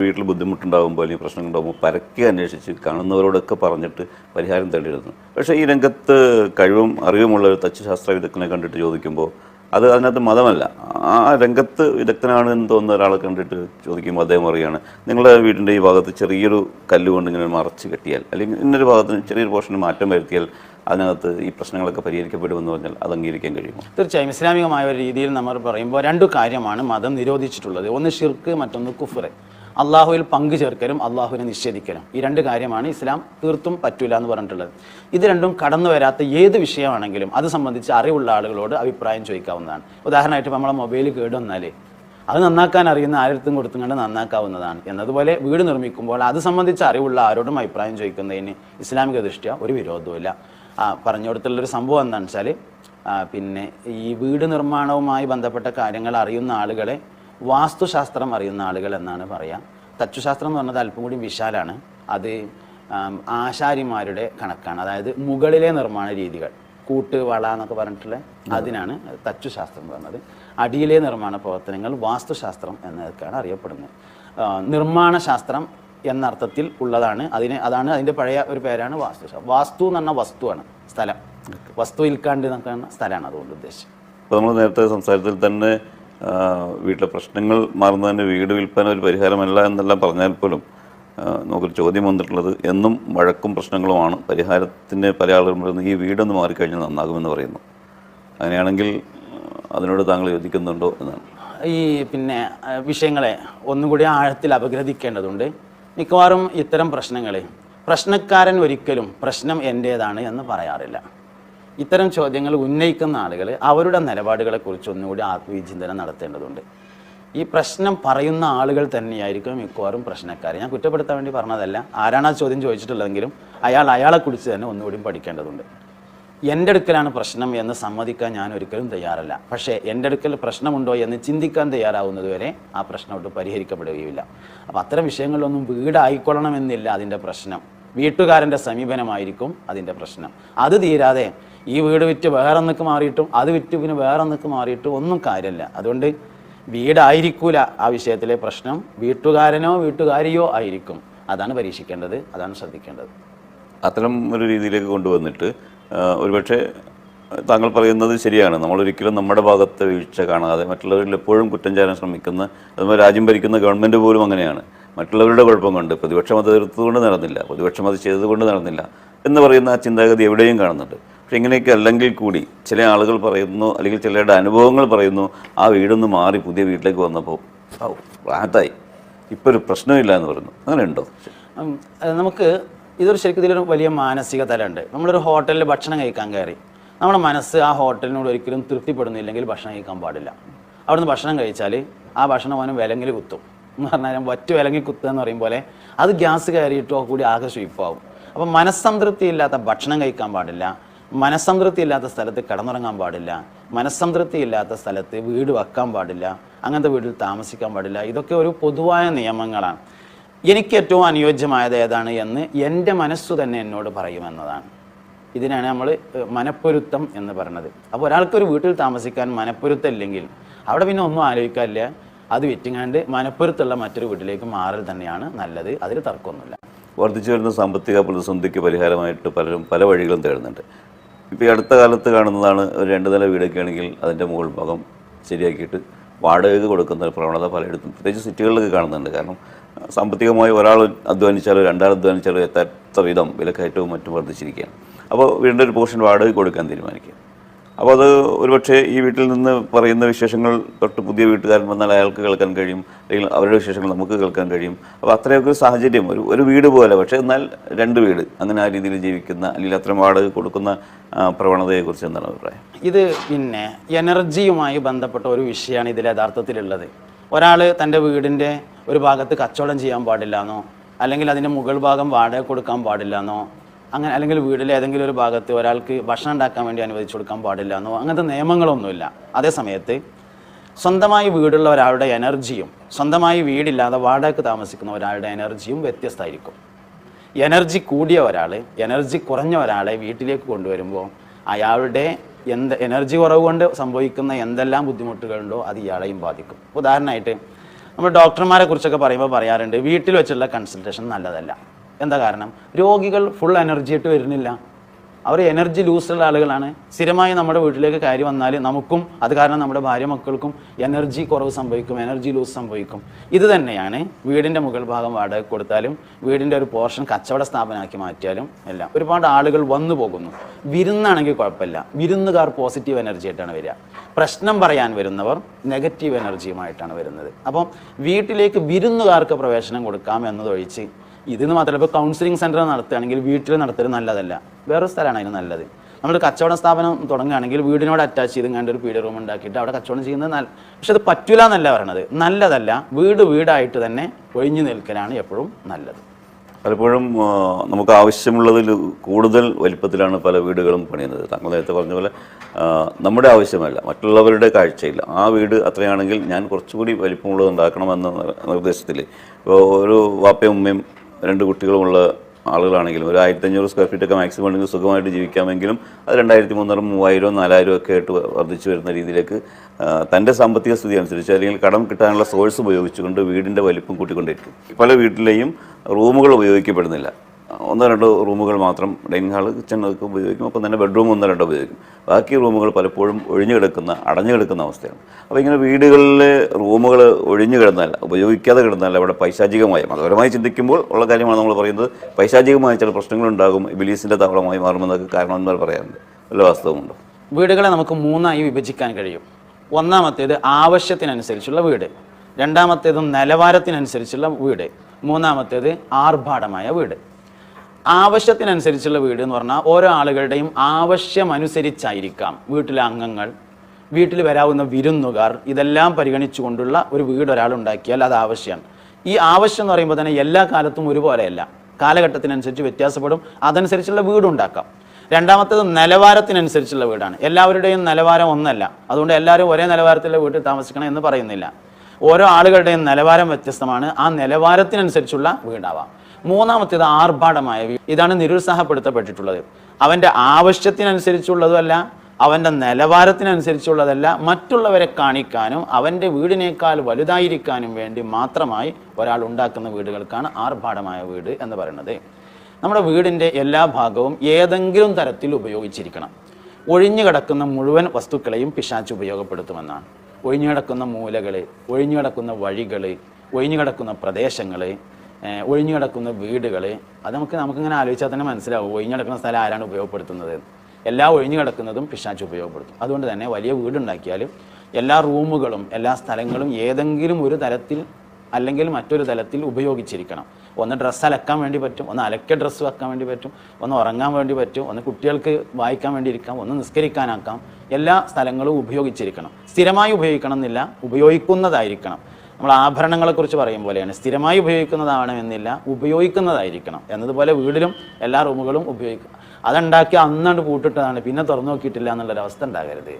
വീട്ടിൽ ബുദ്ധിമുട്ടുണ്ടാകുമ്പോൾ അല്ലെങ്കിൽ പ്രശ്നങ്ങളുണ്ടാകുമ്പോൾ പരക്കെ അന്വേഷിച്ച് കാണുന്നവരോടൊക്കെ പറഞ്ഞിട്ട് പരിഹാരം തേടിയിരുന്നു. പക്ഷേ ഈ രംഗത്ത് കഴിവും അറിവുമുള്ള ഒരു തച്ചുശാസ്ത്ര വിദഗ്ധനെ കണ്ടിട്ട് ചോദിക്കുമ്പോൾ അത് അതിനകത്ത് മതമല്ല. ആ രംഗത്ത് വിദഗ്ധനാണ് എന്ന് തോന്നുന്ന ഒരാളെ കണ്ടിട്ട് ചോദിക്കുമ്പോൾ അദ്ദേഹം പറയുകയാണ് നിങ്ങളുടെ വീടിന്റെ ഈ ഭാഗത്ത് ചെറിയൊരു കല്ലുകൊണ്ട് ഇങ്ങനെ മറച്ച് കെട്ടിയാൽ അല്ലെങ്കിൽ ഇന്നൊരു ഭാഗത്തിന് ചെറിയൊരു പോർഷന് മാറ്റം വരുത്തിയാൽ അതിനകത്ത് ഈ പ്രശ്നങ്ങളൊക്കെ പരിഹരിക്കപ്പെടുമെന്ന് പറഞ്ഞാൽ അത് അംഗീകരിക്കാൻ കഴിയും തീർച്ചയായും ഇസ്ലാമികമായ ഒരു രീതിയിൽ നമ്മൾ പറയുമ്പോൾ രണ്ടു കാര്യമാണ് മതം നിരോധിച്ചിട്ടുള്ളത്. ഒന്ന് ഷിർക്ക് മറ്റൊന്ന് കുഫർ അള്ളാഹുവിൽ പങ്കു ചേർക്കലും അള്ളാഹുവിനെ നിഷേധിക്കലും. ഈ രണ്ട് കാര്യമാണ് ഇസ്ലാം തീർത്തും പറ്റൂല എന്ന് പറഞ്ഞിട്ടുള്ളത്. ഇത് രണ്ടും കടന്നു വരാത്ത ഏത് വിഷയമാണെങ്കിലും അത് സംബന്ധിച്ച് അറിവുള്ള ആളുകളോട് അഭിപ്രായം ചോദിക്കാവുന്നതാണ്. ഉദാഹരണമായിട്ട് നമ്മളെ മൊബൈൽ കേടുവന്നാൽ അത് നന്നാക്കാൻ അറിയുന്ന ആരടുത്തും കൊടുത്തുകൊണ്ട് നന്നാക്കാവുന്നതാണ്. എന്നതുപോലെ വീട് നിർമ്മിക്കുമ്പോൾ അത് സംബന്ധിച്ച് അറിവുള്ള ആരോടും അഭിപ്രായം ചോദിക്കുന്നതിന് ഇസ്ലാമിക ദൃഷ്ടിയ ഒരു വിരോധവുമില്ല. ആ പറഞ്ഞു കൊടുത്തുള്ളൊരു സംഭവം എന്താണെന്ന് വെച്ചാൽ പിന്നെ ഈ വീട് നിർമ്മാണവുമായി ബന്ധപ്പെട്ട കാര്യങ്ങൾ അറിയുന്ന ആളുകളെ വാസ്തുശാസ്ത്രം അറിയുന്ന ആളുകൾ എന്നാണ് പറയാം. തച്ചുശാസ്ത്രം എന്ന് പറഞ്ഞത് അല്പം കൂടി വിശാലാണ്. അത് ആശാരിമാരുടെ കണക്കാണ്. അതായത് മുകളിലെ നിർമ്മാണ രീതികൾ കൂട്ട് വള എന്നൊക്കെ പറഞ്ഞിട്ടുള്ള അതിനാണ് തച്ചുശാസ്ത്രം എന്ന് പറഞ്ഞത്. അടിയിലെ നിർമ്മാണ പ്രവർത്തനങ്ങൾ വാസ്തുശാസ്ത്രം എന്നതൊക്കെയാണ് അറിയപ്പെടുന്നത്. നിർമ്മാണ ശാസ്ത്രം എന്ന അർത്ഥത്തിൽ ഉള്ളതാണ് അതിന് അതാണ് അതിന്റെ പഴയ ഒരു പേരാണ് വാസ്തുശാസ്ത്രം. വാസ്തു എന്ന് പറഞ്ഞ വസ്തുവാണ് സ്ഥലം. വസ്തു ഇൽക്കാണ്ട് എന്നൊക്കെ സ്ഥലമാണ് അതുകൊണ്ട് ഉദ്ദേശിച്ചത്. അപ്പോൾ നമ്മൾ നേരത്തെ സംസാരത്തിൽ തന്നെ വീട്ടിലെ പ്രശ്നങ്ങൾ മാറുന്നതിന് വീട് വിൽപ്പന ഒരു പരിഹാരമല്ല എന്നെല്ലാം പറഞ്ഞാൽ പോലും നമുക്കൊരു ചോദ്യം വന്നിട്ടുള്ളത് എന്നും വഴക്കും പ്രശ്നങ്ങളുമാണ്. പരിഹാരത്തിന് പല ആളുകളും പറയുന്നത് ഈ വീടൊന്ന് മാറിക്കഴിഞ്ഞാൽ നന്നാകുമെന്ന് പറയുന്നു. അങ്ങനെയാണെങ്കിൽ അതിനോട് താങ്കൾ യോജിക്കുന്നുണ്ടോ എന്നാണ്. ഈ പിന്നെ വിഷയങ്ങളെ ഒന്നുകൂടി ആഴത്തിൽ അപഗ്രഥിക്കേണ്ടതുണ്ട്. മിക്കവാറും ഇത്തരം പ്രശ്നങ്ങളെ പ്രശ്നക്കാരൻ ഒരിക്കലും പ്രശ്നം എന്റേതാണ് എന്ന് പറയാറില്ല. ഇത്തരം ചോദ്യങ്ങൾ ഉന്നയിക്കുന്ന ആളുകൾ അവരുടെ നിലപാടുകളെക്കുറിച്ച് ഒന്നുകൂടി ആത്മവിചിന്തനം നടത്തേണ്ടതുണ്ട്. ഈ പ്രശ്നം പറയുന്ന ആളുകൾ തന്നെയായിരിക്കും മിക്കവാറും പ്രശ്നക്കാർ. ഞാൻ കുറ്റപ്പെടുത്താൻ വേണ്ടി പറഞ്ഞതല്ല. ആരാണ് ആ ചോദ്യം ചോദിച്ചിട്ടുള്ളതെങ്കിലും അയാൾ അയാളെക്കുറിച്ച് തന്നെ ഒന്നുകൂടി പഠിക്കേണ്ടതുണ്ട്. എന്റെ അടുക്കലാണ് പ്രശ്നം എന്ന് സമ്മതിക്കാൻ ഞാൻ ഒരിക്കലും തയ്യാറല്ല. പക്ഷേ എന്റെ അടുക്കൽ പ്രശ്നമുണ്ടോ എന്ന് ചിന്തിക്കാൻ തയ്യാറാവുന്നതുവരെ ആ പ്രശ്നം ഒട്ട് പരിഹരിക്കപ്പെടുകയില്ല അപ്പോൾ അത്തരം വിഷയങ്ങളിലൊന്നും വീടായിക്കൊള്ളണമെന്നില്ല അതിന്റെ പ്രശ്നം. വീട്ടുകാരന്റെ സമീപനമായിരിക്കും അതിന്റെ പ്രശ്നം. അത് തീരാതെ ഈ വീട് വിറ്റ് വേറെ നിൽക്ക് മാറിയിട്ടും അത് വിറ്റ് പിന്നെ വേറെ നിൽക്ക് മാറിയിട്ടും ഒന്നും കാര്യമില്ല. അതുകൊണ്ട് വീടായിരിക്കൂല ആ വിഷയത്തിലെ പ്രശ്നം. വീട്ടുകാരനോ വീട്ടുകാരിയോ ആയിരിക്കും. അതാണ് പരീക്ഷിക്കേണ്ടത് അതാണ് ശ്രദ്ധിക്കേണ്ടത്. അത്തരം ഒരു രീതിയിലേക്ക് കൊണ്ടുവന്നിട്ട് ഒരുപക്ഷെ താങ്കൾ പറയുന്നത് ശരിയാണ്. നമ്മൾ ഒരിക്കലും നമ്മുടെ ഭാഗത്തെ വീഴ്ച കാണാതെ മറ്റുള്ളവരിൽ എപ്പോഴും കുറ്റം ചേരാൻ ശ്രമിക്കുന്ന അതുപോലെ രാജ്യം ഭരിക്കുന്ന ഗവൺമെന്റ് പോലും അങ്ങനെയാണ്. മറ്റുള്ളവരുടെ കുഴപ്പം കൊണ്ട് പ്രതിപക്ഷം അത് എതിർത്തുകൊണ്ട് നടന്നില്ല പ്രതിപക്ഷം അത് ചെയ്തതുകൊണ്ട് നടന്നില്ല എന്ന് പറയുന്ന ആ ചിന്താഗതി എവിടെയും കാണുന്നുണ്ട്. പക്ഷെ ഇങ്ങനെയൊക്കെ അല്ലെങ്കിൽ കൂടി ചില ആളുകൾ പറയുന്നു അല്ലെങ്കിൽ ചിലരുടെ അനുഭവങ്ങൾ പറയുന്നു ആ വീടൊന്ന് മാറി പുതിയ വീട്ടിലേക്ക് വന്നപ്പോൾ ആഹത്തായി ഇപ്പോൾ ഒരു പ്രശ്നമില്ല എന്ന് പറയുന്നു. അങ്ങനെ ഉണ്ടോ നമുക്ക് ഇതൊരു ശരിക്കും ഇതിലൊരു വലിയ മാനസിക തലമുണ്ട് നമ്മളൊരു ഹോട്ടലിൽ ഭക്ഷണം കഴിക്കാൻ കയറി. നമ്മുടെ മനസ്സ് ആ ഹോട്ടലിനോട് ഒരിക്കലും തൃപ്തിപ്പെടുന്നില്ലെങ്കിൽ ഭക്ഷണം കഴിക്കാൻ പാടില്ല. അവിടുന്ന് ഭക്ഷണം കഴിച്ചാൽ ആ ഭക്ഷണം അവന് വിലങ്ങിൽ കുത്തും. എന്ന് പറഞ്ഞാൽ വറ്റ് വിലങ്ങി കുത്തുക എന്ന് പറയും പോലെ അത് ഗ്യാസ് കയറിയിട്ടോ കൂടി ആകെ സ്വീപ്പാവും അപ്പം മനസ്സംതൃപ്തി ഇല്ലാത്ത ഭക്ഷണം കഴിക്കാൻ പാടില്ല. മനസ്സംതൃപ്തി ഇല്ലാത്ത സ്ഥലത്ത് കിടന്നുറങ്ങാൻ പാടില്ല. മനസ്സംതൃപ്തി ഇല്ലാത്ത സ്ഥലത്ത് വീട് വെക്കാൻ പാടില്ല. അങ്ങനത്തെ വീട്ടിൽ താമസിക്കാൻ പാടില്ല. ഇതൊക്കെ ഒരു പൊതുവായ നിയമങ്ങളാണ്. എനിക്ക് ഏറ്റവും അനുയോജ്യമായത് ഏതാണ് എന്ന് എന്റെ മനസ്സു തന്നെ എന്നോട് പറയുമെന്നതാണ്. ഇതിനാണ് നമ്മൾ മനപ്പൊരുത്തം എന്ന് പറയുന്നത്. അപ്പോൾ ഒരാൾക്കൊരു വീട്ടിൽ താമസിക്കാൻ മനപ്പൊരുത്തം ഇല്ലെങ്കിൽ അവിടെ പിന്നെ ഒന്നും ആലോചിക്കാനില്ല. അത് വിറ്റിങ്ങാണ്ട് മനപ്പൊരുത്തുള്ള മറ്റൊരു വീട്ടിലേക്ക് മാറൽ തന്നെയാണ് നല്ലത്. അതിൽ തർക്കമൊന്നുമില്ല. വർദ്ധിച്ചു വരുന്ന സാമ്പത്തിക പ്രതിസന്ധിക്ക് പരിഹാരമായിട്ട് പലരും പല വഴികളും തേടുന്നുണ്ട്. ഇപ്പോൾ ഈ അടുത്ത കാലത്ത് കാണുന്നതാണ് ഒരു രണ്ട് നില വീടൊക്കെ ആണെങ്കിൽ അതിന്റെ മുകൾ ഭാഗം ശരിയാക്കിയിട്ട് വാടകയ്ക്ക് കൊടുക്കുന്ന ഒരു പ്രവണത പലയിടത്തും പ്രത്യേകിച്ച് സിറ്റികളിലൊക്കെ കാണുന്നുണ്ട്. കാരണം സാമ്പത്തികമായി ഒരാൾ അധ്വാനിച്ചാലോ രണ്ടാൾ അധ്വാനിച്ചാലോ എത്താത്ത വിധം വിലക്കയറ്റവും മറ്റും വർദ്ധിച്ചിരിക്കുകയാണ്. അപ്പോൾ വീടിന്റെ ഒരു പോർഷൻ വാടകയ്ക്ക് കൊടുക്കാൻ തീരുമാനിക്കുക. അപ്പോൾ അത് ഒരുപക്ഷെ ഈ വീട്ടിൽ നിന്ന് പറയുന്ന വിശേഷങ്ങൾ തൊട്ട് പുതിയ വീട്ടുകാരൻ വന്നാൽ അയാൾക്ക് കേൾക്കാൻ കഴിയും. അല്ലെങ്കിൽ അവരുടെ വിശേഷങ്ങൾ നമുക്ക് കേൾക്കാൻ കഴിയും. അപ്പോൾ അത്രയൊക്കെ ഒരു സാഹചര്യം. ഒരു ഒരു വീട് പോലെ. പക്ഷേ എന്നാൽ രണ്ട് വീട്. അങ്ങനെ ആ രീതിയിൽ ജീവിക്കുന്ന അല്ലെങ്കിൽ അത്തരം വാടക കൊടുക്കുന്ന പ്രവണതയെക്കുറിച്ച് എന്താണ് അഭിപ്രായം? ഇത് പിന്നെ എനർജിയുമായി ബന്ധപ്പെട്ട ഒരു വിഷയമാണ് ഇതിൽ യഥാർത്ഥത്തിലുള്ളത്. ഒരാൾ തന്റെ വീടിന്റെ ഒരു ഭാഗത്ത് കച്ചവടം ചെയ്യാൻ പാടില്ല എന്നോ അല്ലെങ്കിൽ അതിന്റെ മുകൾ ഭാഗം വാടക കൊടുക്കാൻ പാടില്ല എന്നോ അങ്ങനെ അല്ലെങ്കിൽ വീടിലെ ഏതെങ്കിലും ഒരു ഭാഗത്ത് ഒരാൾക്ക് ഭക്ഷണം ഉണ്ടാക്കാൻ വേണ്ടി അനുവദിച്ചു കൊടുക്കാൻ പാടില്ല എന്നോ അങ്ങനത്തെ നിയമങ്ങളൊന്നുമില്ല. അതേ സമയത്ത് സ്വന്തമായി വീടുള്ള ഒരാളുടെ എനർജിയും സ്വന്തമായി വീടില്ലാതെ വാടകയ്ക്ക് താമസിക്കുന്ന ഒരാളുടെ എനർജിയും വ്യത്യസ്തമായിരിക്കും. എനർജി കൂടിയ ഒരാൾ എനർജി കുറഞ്ഞ ഒരാളെ വീട്ടിലേക്ക് കൊണ്ടുവരുമ്പോൾ അയാളുടെ എന്ത് എനർജി കുറവ് കൊണ്ട് സംഭവിക്കുന്ന എന്തെല്ലാം ബുദ്ധിമുട്ടുകളുണ്ടോ അത് ഇയാളെയും ബാധിക്കും. ഉദാഹരണമായിട്ട് നമ്മൾ ഡോക്ടർമാരെ കുറിച്ചൊക്കെ പറയുമ്പോൾ പറയാറുണ്ട് വീട്ടിൽ വെച്ചുള്ള കൺസൾട്ടേഷൻ നല്ലതല്ല. എന്താ കാരണം? രോഗികൾ ഫുൾ എനർജി ആയിട്ട് വരുന്നില്ല. അവർ എനർജി ലൂസുള്ള ആളുകളാണ്. സ്ഥിരമായി നമ്മുടെ വീട്ടിലേക്ക് കയറി വന്നാൽ നമുക്കും അത് കാരണം നമ്മുടെ ഭാര്യ മക്കൾക്കും എനർജി കുറവ് സംഭവിക്കും എനർജി ലൂസ് സംഭവിക്കും. ഇത് തന്നെയാണ് വീടിന്റെ മുകൾ ഭാഗം വാടക കൊടുത്താലും വീടിന്റെ ഒരു പോർഷൻ കച്ചവട സ്ഥാപനമാക്കി മാറ്റിയാലും എല്ലാം. ഒരുപാട് ആളുകൾ വന്നു പോകുന്നു. വിരുന്നാണെങ്കിൽ കുഴപ്പമില്ല. വിരുന്നുകാർ പോസിറ്റീവ് എനർജി ആയിട്ടാണ് വരിക. പ്രശ്നം പറയാൻ വരുന്നവർ നെഗറ്റീവ് എനർജിയുമായിട്ടാണ് വരുന്നത്. അപ്പം വീട്ടിലേക്ക് വിരുന്നുകാർക്ക് പ്രവേശനം കൊടുക്കാം എന്നതൊഴിച്ച് ഇതെന്ന് മാത്രമല്ല ഇപ്പോൾ കൗൺസിലിംഗ് സെന്റർ നടത്തുകയാണെങ്കിൽ വീട്ടിൽ നടത്തൽ നല്ലതല്ല. വേറെ സ്ഥലമാണ് അതിന് നല്ലത്. നമ്മൾ കച്ചവട സ്ഥാപനം തുടങ്ങുകയാണെങ്കിൽ വീടിനോട് അറ്റാച്ച് ചെയ്ത് കണ്ട് ഒരു പീഡിയ റൂം ഉണ്ടാക്കിയിട്ട് അവിടെ കച്ചവടം ചെയ്യുന്നത് നല്ല പക്ഷെ അത് പറ്റൂല എന്നല്ല പറയണത്. നല്ലതല്ല വീട് വീടായിട്ട് തന്നെ ഒഴിഞ്ഞു നിൽക്കലാണ് എപ്പോഴും നല്ലത്. പലപ്പോഴും നമുക്ക് ആവശ്യമുള്ളതിൽ കൂടുതൽ വലിപ്പത്തിലാണ് പല വീടുകളും പണിയുന്നത്. താങ്കൾ നേരത്തെ പറഞ്ഞ പോലെ നമ്മുടെ ആവശ്യമല്ല മറ്റുള്ളവരുടെ കാഴ്ചയില്ല. ആ വീട് അത്രയാണെങ്കിൽ ഞാൻ കുറച്ചുകൂടി വലിപ്പമുള്ളത് ഉണ്ടാക്കണമെന്ന നിർ- നിർദ്ദേശത്തിൽ ഇപ്പോൾ ഒരു വാപ്പയും ഉമ്മയും രണ്ട് കുട്ടികളുമുള്ള ആളുകളാണെങ്കിലും ഒരു ആയിരത്തി അഞ്ഞൂറ് സ്ക്വയർ ഫീറ്റ് ഒക്കെ മാക്സിമം ഉണ്ടെങ്കിൽ സുഖമായിട്ട് ജീവിക്കാമെങ്കിലും അത് രണ്ടായിരത്തി മൂന്നൂറ് മൂവായിരവും നാലായിരം ഒക്കെ ആയിട്ട് വർദ്ധിച്ചു വരുന്ന രീതിയിലേക്ക് തന്റെ സാമ്പത്തിക സ്ഥിതി അനുസരിച്ച് അല്ലെങ്കിൽ കടം കിട്ടാനുള്ള സോഴ്സ് ഉപയോഗിച്ചുകൊണ്ട് വീടിന്റെ വലിപ്പം കൂട്ടിക്കൊണ്ടിരിക്കും പല വീട്ടിലെയും റൂമുകൾ ഉപയോഗിക്കപ്പെടുന്നില്ല. ഒന്നോ രണ്ടോ റൂമുകൾ മാത്രം ഡൈനിങ് ഹാൾ കിച്ചൺ ഒക്കെ ഉപയോഗിക്കും. ഒപ്പം തന്നെ ബെഡ്റൂം ഒന്നോ രണ്ടോ ഉപയോഗിക്കും. ബാക്കി റൂമുകൾ പലപ്പോഴും ഒഴിഞ്ഞു കിടക്കുന്ന അടഞ്ഞു കിടക്കുന്ന അവസ്ഥയാണ്. അപ്പോൾ ഇങ്ങനെ വീടുകളിൽ റൂമുകൾ ഒഴിഞ്ഞു കിടന്നാൽ ഉപയോഗിക്കാതെ കിടന്നാൽ അവിടെ പൈശാചികമായി മതപരമായി ചിന്തിക്കുമ്പോൾ ഉള്ള കാര്യമാണ് നമ്മൾ പറയുന്നത് പൈശാചികമായ ചില പ്രശ്നങ്ങളുണ്ടാകും ബിലീസിന്റെ താവളമായി മാറുമെന്നൊക്കെ കാരണമെന്നാൽ പറയാറുണ്ട്. വല്ല വാസ്തവമുണ്ടോ? വീടുകളെ നമുക്ക് മൂന്നായി വിഭജിക്കാൻ കഴിയും. ഒന്നാമത്തേത് ആവശ്യത്തിനനുസരിച്ചുള്ള വീട് രണ്ടാമത്തേതും നിലവാരത്തിനനുസരിച്ചുള്ള വീട് മൂന്നാമത്തേത് ആർഭാടമായ വീട്. ആവശ്യത്തിനനുസരിച്ചുള്ള വീട് എന്ന് പറഞ്ഞാൽ ഓരോ ആളുകളുടെയും ആവശ്യമനുസരിച്ചായിരിക്കാം. വീട്ടിലെ അംഗങ്ങൾ വീട്ടിൽ വരാവുന്ന വിരുന്നുകാർ ഇതെല്ലാം പരിഗണിച്ചുകൊണ്ടുള്ള ഒരു വീട് ഒരാൾ ഉണ്ടാക്കിയാൽ അത് ആവശ്യമാണ്. ഈ ആവശ്യം എന്ന് പറയുമ്പോൾ തന്നെ എല്ലാ കാലത്തും ഒരുപോലെയല്ല. കാലഘട്ടത്തിനനുസരിച്ച് വ്യത്യാസപ്പെടും. അതനുസരിച്ചുള്ള വീടുണ്ടാക്കാം രണ്ടാമത്തേത് നിലവാരത്തിനനുസരിച്ചുള്ള വീടാണ്. എല്ലാവരുടെയും നിലവാരം ഒന്നല്ല. അതുകൊണ്ട് എല്ലാവരും ഒരേ നിലവാരത്തിലുള്ള വീട്ടിൽ താമസിക്കണം എന്ന് പറയുന്നില്ല. ഓരോ ആളുകളുടെയും നിലവാരം വ്യത്യസ്തമാണ്. ആ നിലവാരത്തിനനുസരിച്ചുള്ള വീടാവാം. മൂന്നാമത്തേത് ആർഭാടമായ ഇതാണ് നിരുത്സാഹപ്പെടുത്തപ്പെട്ടിട്ടുള്ളത്. അവന്റെ ആവശ്യത്തിനനുസരിച്ചുള്ളതുമല്ല അവന്റെ നിലവാരത്തിനനുസരിച്ചുള്ളതല്ല മറ്റുള്ളവരെ കാണിക്കാനും അവന്റെ വീടിനേക്കാൾ വലുതായിരിക്കാനും വേണ്ടി മാത്രമായി ഒരാൾ ഉണ്ടാക്കുന്ന വീടുകൾക്കാണ് ആർഭാടമായ വീട് എന്ന് പറയുന്നത്. നമ്മുടെ വീടിന്റെ എല്ലാ ഭാഗവും ഏതെങ്കിലും തരത്തിൽ ഉപയോഗിച്ചിരിക്കണം. ഒഴിഞ്ഞു കിടക്കുന്ന മുഴുവൻ വസ്തുക്കളെയും പിശാച്ച് ഉപയോഗപ്പെടുത്തുമെന്നാണ്. ഒഴിഞ്ഞു കിടക്കുന്ന മൂലകൾ ഒഴിഞ്ഞു കിടക്കുന്ന വഴികൾ ഒഴിഞ്ഞു കിടക്കുന്ന പ്രദേശങ്ങൾ ഒഴിഞ്ഞു കിടക്കുന്ന വീടുകൾ അത് നമുക്ക് നമുക്കിങ്ങനെ ആലോചിച്ചാൽ തന്നെ മനസ്സിലാവും ഒഴിഞ്ഞു കിടക്കുന്ന സ്ഥലം ആരാണ് ഉപയോഗപ്പെടുത്തുന്നത്. എല്ലാ ഒഴിഞ്ഞു കിടക്കുന്നതും പിശാച്ച് ഉപയോഗപ്പെടുത്തും. അതുകൊണ്ട് തന്നെ വലിയ വീടുണ്ടാക്കിയാൽ എല്ലാ റൂമുകളും എല്ലാ സ്ഥലങ്ങളും ഏതെങ്കിലും ഒരു തരത്തിൽ അല്ലെങ്കിൽ മറ്റൊരു തലത്തിൽ ഉപയോഗിച്ചിരിക്കണം. ഒന്ന് ഡ്രസ്സ് അലക്കാൻ വേണ്ടി പറ്റും ഒന്ന് അലക്കിയ ഡ്രസ്സ് വെക്കാൻ വേണ്ടി പറ്റും ഒന്ന് ഉറങ്ങാൻ വേണ്ടി പറ്റും ഒന്ന് കുട്ടികൾക്ക് വായിക്കാൻ വേണ്ടി ഇരിക്കാം ഒന്ന് നിസ്കരിക്കാനാക്കാം. എല്ലാ സ്ഥലങ്ങളും ഉപയോഗിച്ചിരിക്കണം. സ്ഥിരമായി ഉപയോഗിക്കണം എന്നില്ല ഉപയോഗിക്കുന്നതായിരിക്കണം. നമ്മൾ ആഭരണങ്ങളെക്കുറിച്ച് പറയും പോലെയാണ്. സ്ഥിരമായി ഉപയോഗിക്കുന്നതാവണമെന്നില്ല ഉപയോഗിക്കുന്നതായിരിക്കണം. എന്നതുപോലെ വീടിലും എല്ലാ റൂമുകളും ഉപയോഗിക്കുക അതുണ്ടാക്കി അന്നാണ്ട് പൂട്ടിട്ടതാണ് പിന്നെ തുറന്നു നോക്കിയിട്ടില്ല എന്നുള്ളൊരവസ്ഥ ഉണ്ടാകരുത്.